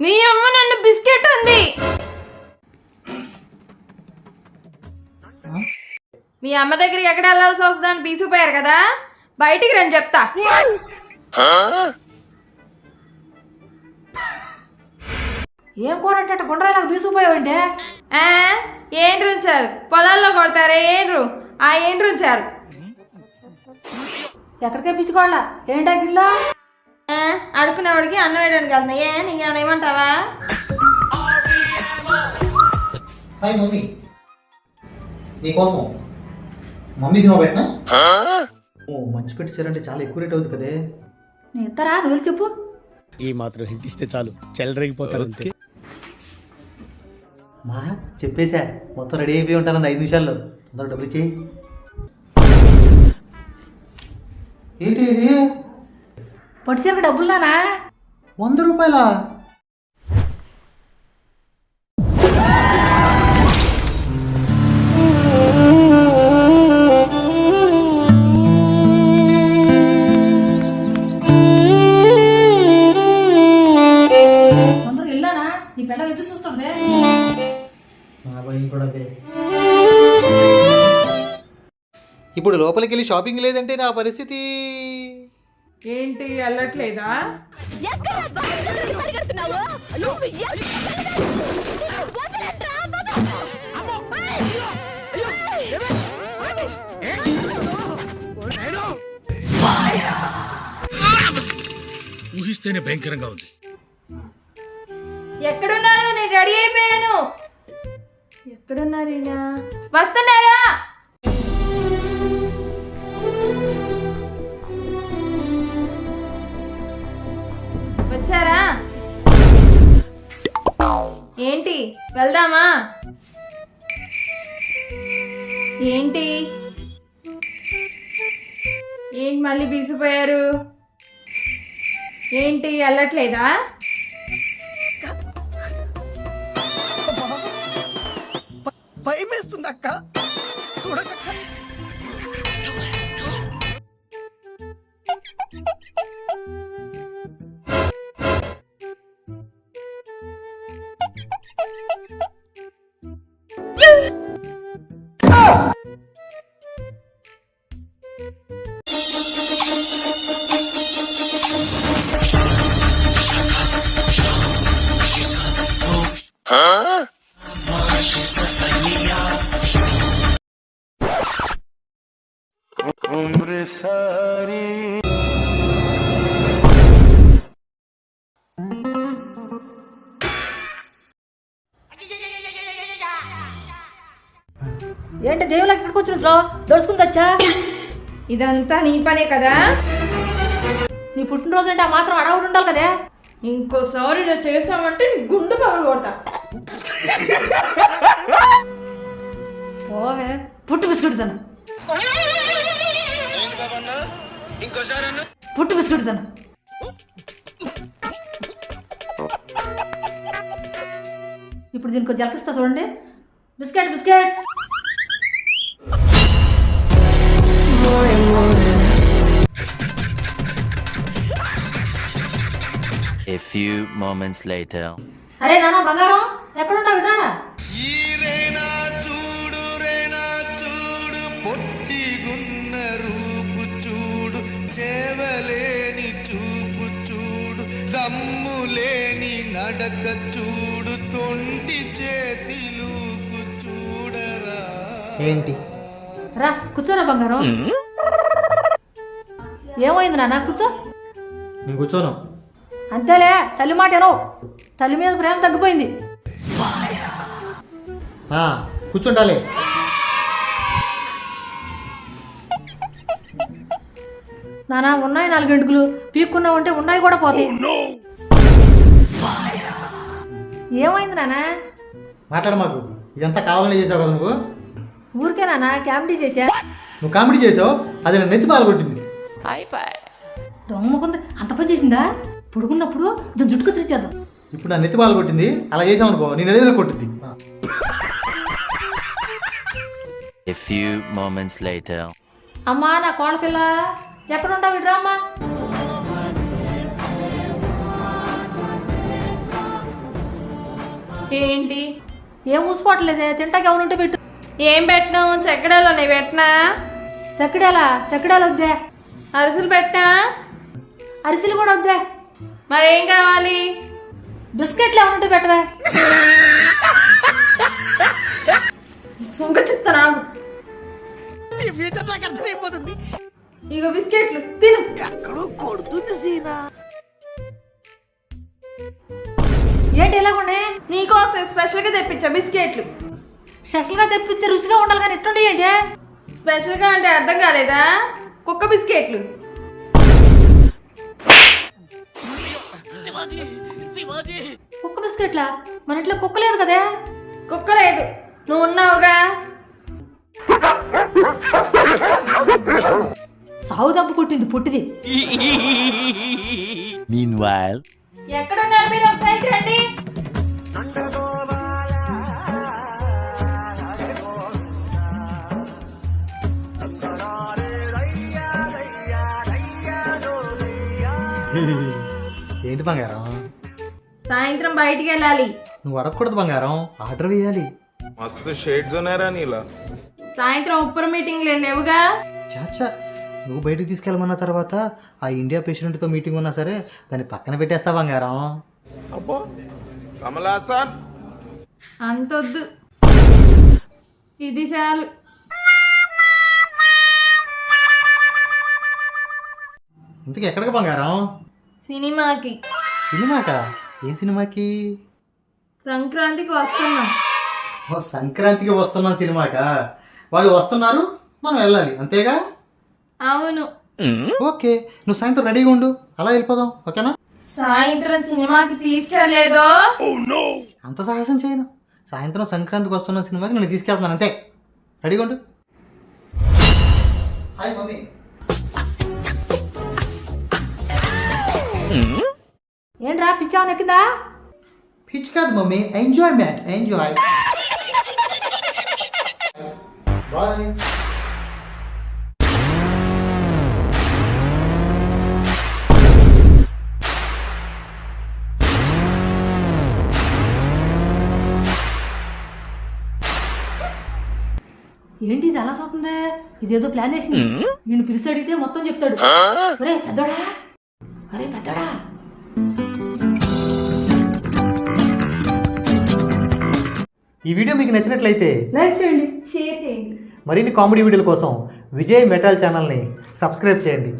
మీ అమ్మ నన్ను బిస్కెట్ అంది. మీ అమ్మ దగ్గరికి ఎక్కడ వెళ్ళాల్సి వస్తుందని బీసిపోయారు కదా? బయటికి రండి చెప్తా. ఏం కూర అంటే నాకు తీసుకుపోయావంటే ఏంటి ఉంచారు పొలాల్లో కొడతారు? ఏంట్రు ఆ ఏంటి ఉంచారు ఎక్కడికే పిచ్చుకోవాలా? ఏంటా గిల్లా? అడుకునేవాడికి అన్నం వేయడానికి వెళ్తున్నా. ఏ నీకేమైనా ఏమంటావా హాయ్ మమ్మీ. నీకోసం మమ్మీ సినిమా పెట్టినా? ఓ మంచి పెట్టి చేయాలంటే చాలా ఎక్కువ రేట్ అవుతుంది కదే. నీ ఇస్తారా నువ్వు చెప్పు. ఈ మాత్రం హింట్ ఇస్తే చాలు. చెల్లరగిపోతారు అంతే. మా చెప్పేశా. మొత్తం రెడీ అయిపోయి ఉంటాను ఐదు నిమిషాల్లో. తొందర డబ్బులు చేయి ఏంటి ఇది? పట్టిసరికి డబ్బులు నానా వంద రూపాయలా? తొందరగా వెళ్ళానా? నీ పెళ్ళ ఎదురు చూస్తుంది నా భయం కూడా అదే ఇప్పుడు లోపలికి వెళ్ళి షాపింగ్ లేదంటే నా పరిస్థితి ఏంటి వెళ్ళట్లేదా ఊహిస్తేనే భయంకరంగా ఉంది. ఎక్కడున్నారు? నేను రెడీ అయిపోయాను. ఎక్కడున్నారు వస్తున్నారా? వచ్చారా? ఏంటి? వెళ్దామా? ఏంటి? ఏంటి మళ్ళీ బీసిపోయారు? ఏంటి వెళ్ళట్లేదా? ఏంటి దేవుళ్ళకి ఇక్కడికి వచ్చిన స్లో దొడుచుకుంది వచ్చా ఇదంతా నీ పనే కదా? నీ పుట్టినరోజు అంటే ఆ మాత్రం అడవుడు ఉండాలి కదే. ఇంకోసారి ఇలా చేసామంటే నీ గుండె పగలు కొడతా ఓవే పుట్టు బిస్కెట్ తను. పుట్టు బిస్కెట్ తను. ఇప్పుడు దీనికి జలకిస్తా చూడండి. Biscuit biscuit. A few moments later. అరే నానా బంగారం. ఎక్కడున్నావు విన్నారా ఈరేనా చూడు రేనా చూడు పొట్టిగున్న రూపు చూడు చేవలేని చూపు చూడు దమ్ములేని నడక చూడు తొంటి చేతిలూపు చూడరా. ఏంటి? రా కూర్చోరా బంగారం. ఏమైంది నాన్న? కూర్చో. నేను కూర్చోను. అంతేలే తల్లి మాట ఎనో తల్లి మీద ప్రేమ తగ్గిపోయింది. ఆ, కూర్చుంటాలే నానా ఉన్నాయి నాలుగు ఎంటుకలు పీక్కున్నావు అంటే ఉన్నాయి కూడా పోతాయి. ఏమైంది నానా? మాట్లాడు మాకు. ఇదంతా కావాలని చేసావు కదా నువ్వు? ఊరికే నానా కామెడీ చేశా? నువ్వు కామెడీ చేసావు అది నా నెత్తి పాలు కొట్టింది దొమ్మకుంది అంత పని చేసిందా? పుడుకున్నప్పుడు దాని జుట్టుకు తెరిచేద్దాం. ఇప్పుడు నా నెత్తి పాలు కొట్టింది అలా చేసావు అనుకో నేను ఎదురు కొట్టింది A few moments later. అమ్మా నా కోళ్ళ పిల్ల ఎక్కడుంటావు ఇట్రా అమ్మా ఏంటి? ఏం ఊసిపోవట్లేదే? తింటాకి ఎవరుంటే పెట్టు. ఏం పెట్టను? చెక్కడాలు ఉన్నాయి పెట్టనా? చక్కడాలా చక్కడాలు వద్దే. అరిసెలు పెట్టనా అరిసెలు కూడా వద్దే. మరేం కావాలి? బిస్కెట్లు ఎవరుంటే పెట్టవే? సుంక చెప్తాను? ఆగు. ఇగో బిస్కెట్లు తిను. ఏంటి ఇలాగుండే నీకోసం స్పెషల్గా తెప్పించా బిస్కెట్లు. స్పెషల్గా తెప్పిస్తే రుచిగా ఉండాలి కానీ ఎట్టుండి ఏంటి? స్పెషల్గా అంటే అర్థం కాలేదా? కుక్క బిస్కెట్లు. కుక్క బిస్కెట్లా? మన ఇంట్లో కుక్క లేదు కదే? కుక్క లేదు. నువ్వు ఉన్నావుగా సాగు దెబ్బ కొట్టింది పుట్టిది. Meanwhile. ఎక్కడున్నారు మీరు ఒకసారి రండి ఏంటి బంగారం? సాయంత్రం బయటికి వెళ్ళాలి. నువ్వు అడగకూడదు బంగారం. ఆర్డర్ వేయాలి. मस्त शेड जो नाही रा नीला సాయంత్రం ఉప్పర మీటింగ్లు లేవుగా చాచా నువ్వు బయటికి తీసుకెళ్ళమన్న తర్వాత ఆ ఇండియా ప్రెసిడెంట్తో మీటింగ్ ఉన్నా సరే దాన్ని పక్కన పెట్టేస్తా బంగారం अप्पा कमला असन అంతొద్దు ఇది చాలు ఇంతకీ ఎక్కడికి బంగారం సినిమాకి సినిమాకా ఏ సినిమాకి సంక్రాంతికి వస్తున్నాం ఓ సంక్రాంతికి వస్తున్నాం సినిమాకా? వాళ్ళు వస్తున్నారు మనం వెళ్ళాలి. అంతేగా? అవును. ఓకే. నువ్వు సాయంత్రం రెడీగా ఉండు. అలా వెళ్ళిపోదాం. ఓకేనా? సాయంత్రం సినిమాకి తీసుకెళ్ళేదో అంత సాహసం చేయను. సాయంత్రం సంక్రాంతికి వస్తున్న సినిమాకి నేను తీసుకెళ్తున్నాను అంతే. రెడీగా ఉండు. Hi mummy. ఏంట్రా పిచ్చావన్ ఎక్కిందా? పిచ్ కాదు మమ్మీ ఎంజాయ్మెంట్ ఎంజాయ్ బాయ్ ఏంటి ఇది అలా చూస్తుంది ఇదేదో ప్లాన్ వేసింది. నేను పిలిచి అడిగితే మొత్తం చెప్తాడు. పెద్దోడా? అరే పెద్దోడా? ఈ వీడియో మీకు నచ్చినట్లయితే లైక్ చేయండి షేర్ చేయండి. మరిన్ని కామెడీ వీడియోల కోసం విజయ్ మెటల్ ఛానల్ని సబ్స్క్రైబ్ చేయండి.